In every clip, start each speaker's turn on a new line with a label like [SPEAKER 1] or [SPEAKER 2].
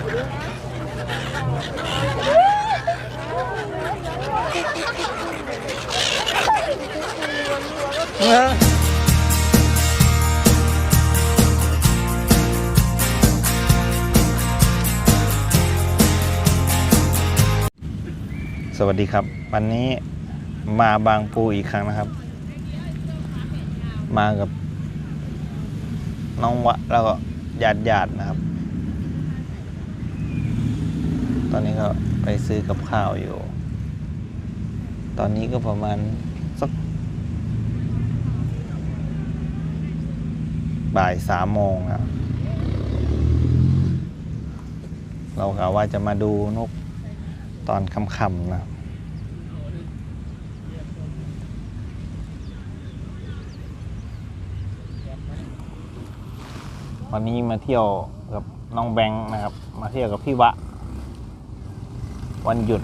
[SPEAKER 1] สวัสดีครับ วันนี้มาบางปูอีกครั้งนะครับ มากับน้องวะแล้วก็ญาติญาติๆนะครับ ตอนนี้ก็ไปซื้อกับข้าวอยู่ ตอนนี้ก็ประมาณสักบ่ายสามโมงครับเรากะว่าจะมาดูนกตอนค่ำๆนะครับวันนี้มาเที่ยวกับน้องแบงค์นะครับ มาเที่ยวกับพี่วะ วันหยุด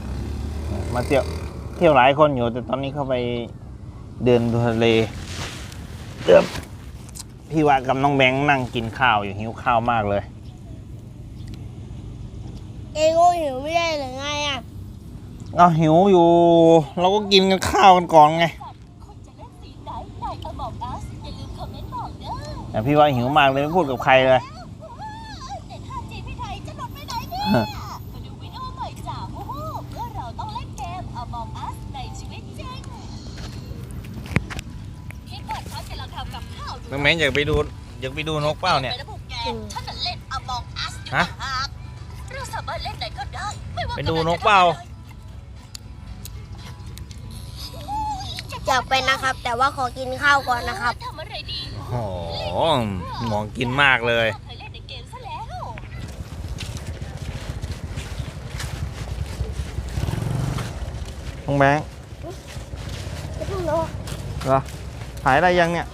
[SPEAKER 1] มาเที่ยวเที่ยวหลายคนอยู่แต่ตอนนี้เข้าไปเดินดูทะเลเดิมพี่วะกับน้องแบงค์นั่งกินข้าวอยู่หิวข้าวมากเลย
[SPEAKER 2] เองก็หิวไม่ได้หรือไงอะ
[SPEAKER 1] เอาหิวอยู่ เราก็กินกันข้าวกันก่อนไง
[SPEAKER 3] คุณจะเล่นสีไหนในอบอกอัสอย่าลืมคอมเมนต์บอกเด้อ
[SPEAKER 1] แต่พี่ว่าหิวมากเลยไม่พูดกับใครเลย
[SPEAKER 3] น้อง
[SPEAKER 1] แบงค์อยากไปดูอยากไปดูนกเปล่าเนี่ย
[SPEAKER 3] ไประบุแกฉันน่ะเล่นอบอกอัส
[SPEAKER 1] ฮะ
[SPEAKER 3] เราสามารถเล่นไหนก็ได้ไม่ว่า
[SPEAKER 1] ไปดูนกเปล่า
[SPEAKER 2] อยากไปนะครับ แต่ว่าขอกินข้าวก่อนนะครับ
[SPEAKER 3] ทำอะไรดี
[SPEAKER 1] โอ้โหหมองกินมากเลย
[SPEAKER 3] เคยเล่นในเกมซะแล้ว
[SPEAKER 1] น้องแบงค์เหรอถ่ายได้ยังเนี่ย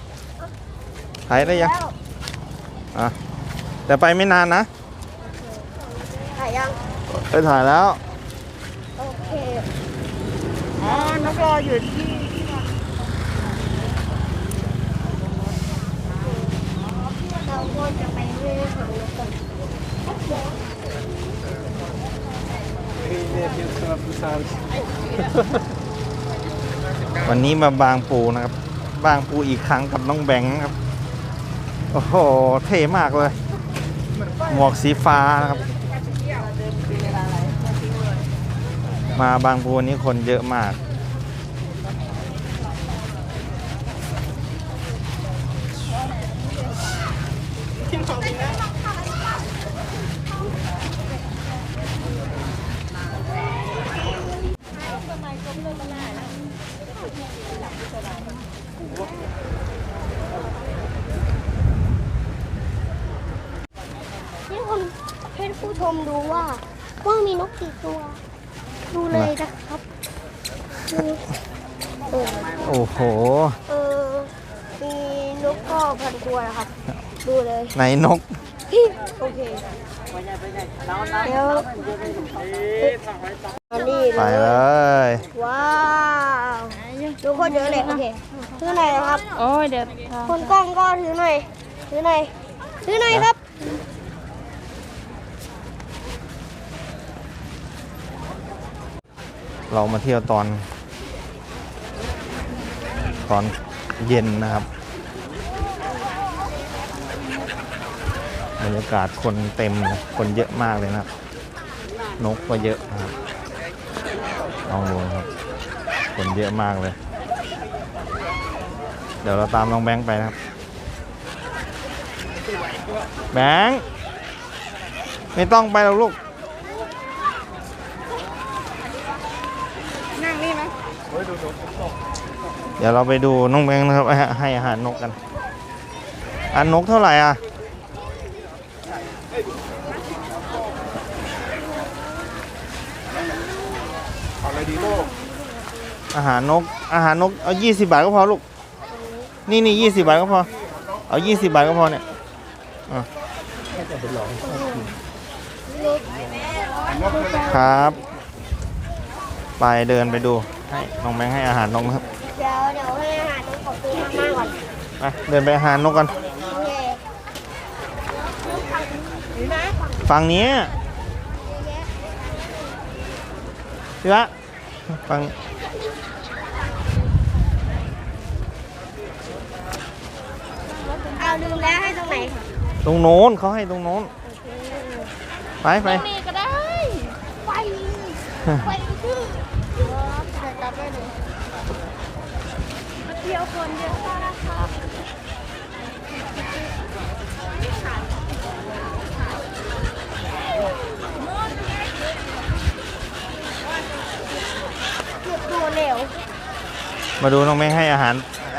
[SPEAKER 1] ถ่ายได้ยังอะ แต่ไปไม่นานนะ
[SPEAKER 2] ถ่ายยัง
[SPEAKER 1] ไปถ่ายแล้ว
[SPEAKER 2] โอเค อ๋อนกรออยู่ที่เราก็จะไปเรื่อยๆของนกก่อน
[SPEAKER 1] วันนี้มาบางปูนะครับ บางปูอีกครั้งกับน้องแบงค์นะครับ โอ้โห เท่มากเลย หมวกสีฟ้านะครับ มาบางปูวันนี้คนเยอะมาก
[SPEAKER 2] นี่คุณให้ผู้ ชมดูว่าว่ามีนกกี่ตัว ดูเลยนะครับดูเออ
[SPEAKER 1] โอ้โห
[SPEAKER 2] เออมีนกก็พันตัวนะครับ ดูเลย
[SPEAKER 1] ไหนนก
[SPEAKER 2] โอเคเดี๋ยวอันนี้
[SPEAKER 1] ไป
[SPEAKER 2] เล
[SPEAKER 1] เลยย
[SPEAKER 2] ว้าวดูโคตรเยอะเลยโอเคถือหน่อยนะครับ
[SPEAKER 4] โอ้ยเดี๋ยว
[SPEAKER 2] คนกล้องก็ถือหน่อยถือหน่อยถือหน่อยครับ
[SPEAKER 1] เรามาเที่ยวตอน ตอนเย็นนะครับบรรยากาศคนเต็มนะคนเยอะมากเลยนะครับ นกก็เยอะนะครับลองดูครับ คนเยอะมากเลย เดี๋ยวเราตามน้องแบงค์ไปนะครับ แบงค์ไม่ต้องไปหรอกลูก เดี๋ยวเราไปดูน้องแบงค์นะครับ ให้อาหารนกกันอันนกเท่าไหร่อะอาหารนกอาหารนกเอา20บาทก็พอลูกนี่นี่ยี่สิบาทก็พอ เอา20บาทก็พอเนี่ยอะครับ ไปเดินไปดู ให้น้องแบงค์ให้อาหารนกนะครับ
[SPEAKER 2] เดี๋ยวเดี๋ยวให้อาหารนกขอบคุณมากๆก่อน
[SPEAKER 1] ไปเดินไปอาหารนกกัน
[SPEAKER 2] โอเค
[SPEAKER 1] ฝั่งนี้พี่วะฟัง
[SPEAKER 2] เอาลืมแล้วให้ตรงไหน
[SPEAKER 1] ตรงโน้นเขาให้ตรงโน้นไปไป
[SPEAKER 2] นี่ก็ได้ ไป ไปชื่อแต่กลับได้เลย เดี่ยวคนเยอะมากนะครับเก็บตัวเร็ว
[SPEAKER 1] มาดูน้องแม่ให้อาหาร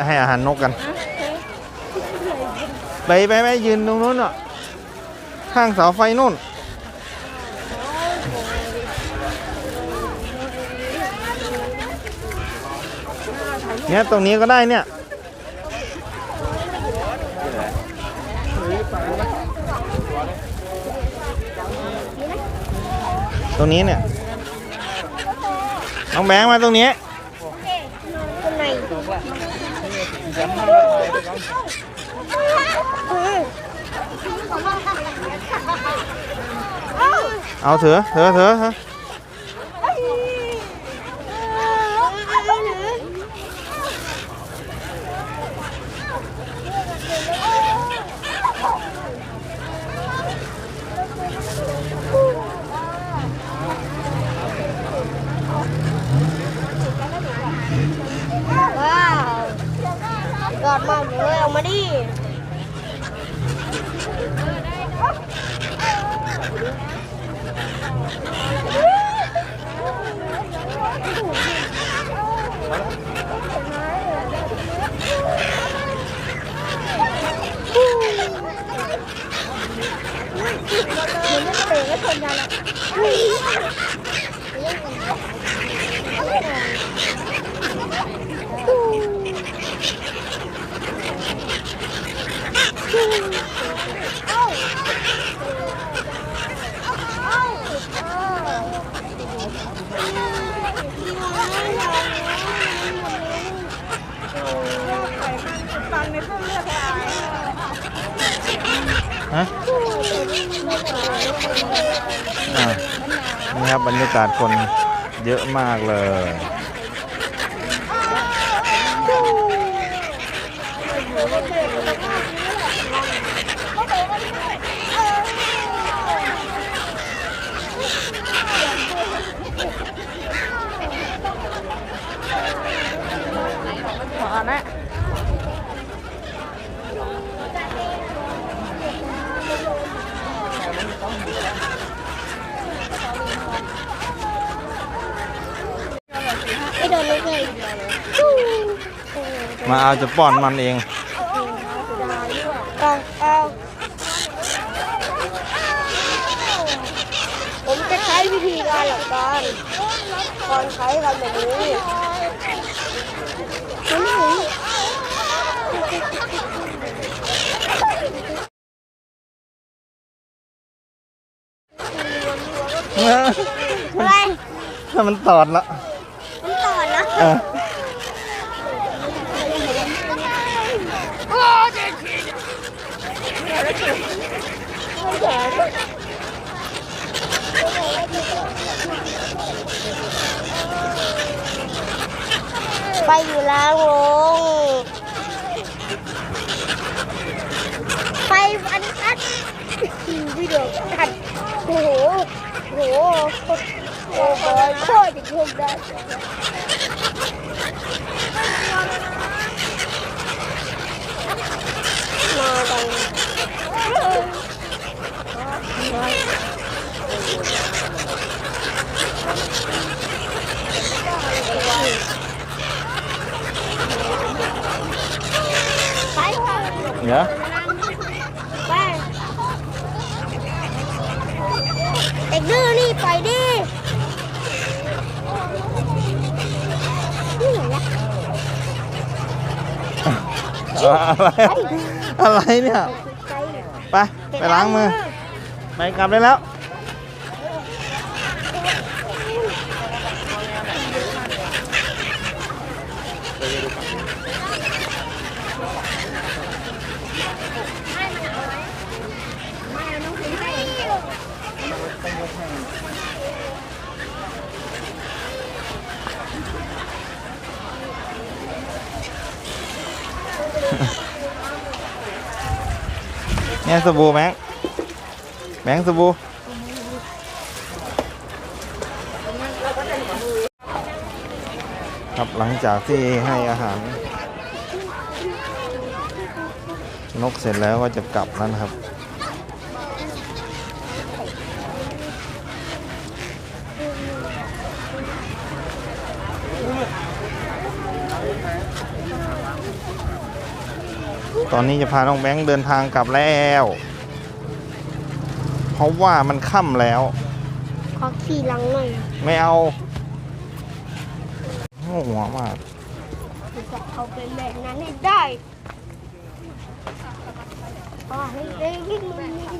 [SPEAKER 1] ให้อาหารนกกันไปไปไปยืนตรงนู้นอะ ข้างเสาไฟนู่น เนี่ยตรงนี้ก็ได้เนี่ยตรงนี้เนี่ยน้องแบงค์มาตรงนี้
[SPEAKER 2] เอา
[SPEAKER 1] เถอะเถอะเถอะเถอะ
[SPEAKER 2] ว้าวยอดมาก เบ
[SPEAKER 1] บรรยากาศคนเยอะมากเลย
[SPEAKER 2] ขอนะไม่โดนลูกเลย
[SPEAKER 1] มาเอาจะป้อนมันเอง
[SPEAKER 2] เอาเอาผมจะใช้วิธีการหลักการก่อนใช้ทำแบบนี้นี่อะไร
[SPEAKER 1] ถ้ามันตอดละ
[SPEAKER 2] มันต่อนะ ไปอยู่ล้างลงไปอันอัดวิดีโออัดโอ้โหโอ้โหโอ้โหโคตรจะชมได้มาดังไปค่ะ
[SPEAKER 1] เดี๋ยว
[SPEAKER 2] ไปเด็กดื้อนี่ไปดินี่เหรอวะ
[SPEAKER 1] อะไรอะไรเนี่ย ไป ไปล้างมือ ไปกลับได้แล้ว
[SPEAKER 2] ไเนี่
[SPEAKER 1] สบู่แมงแมงสบู่ครับหลังจากที่ให้อาหาร นกเสร็จแล้วก็จะกลับแล้วนะครับ ตอนนี้จะพาน้องแบงค์เดินทางกลับแล้ว เพราะว่ามันค่ำแล้ว
[SPEAKER 2] ขอขี่หลังหน่อย
[SPEAKER 1] ไม่เอาโง่หัวมาก
[SPEAKER 2] หนูจะเอาเป็นแบบนั้นให้ได้อ๋อให้ได้วิ่งมันวิ่ง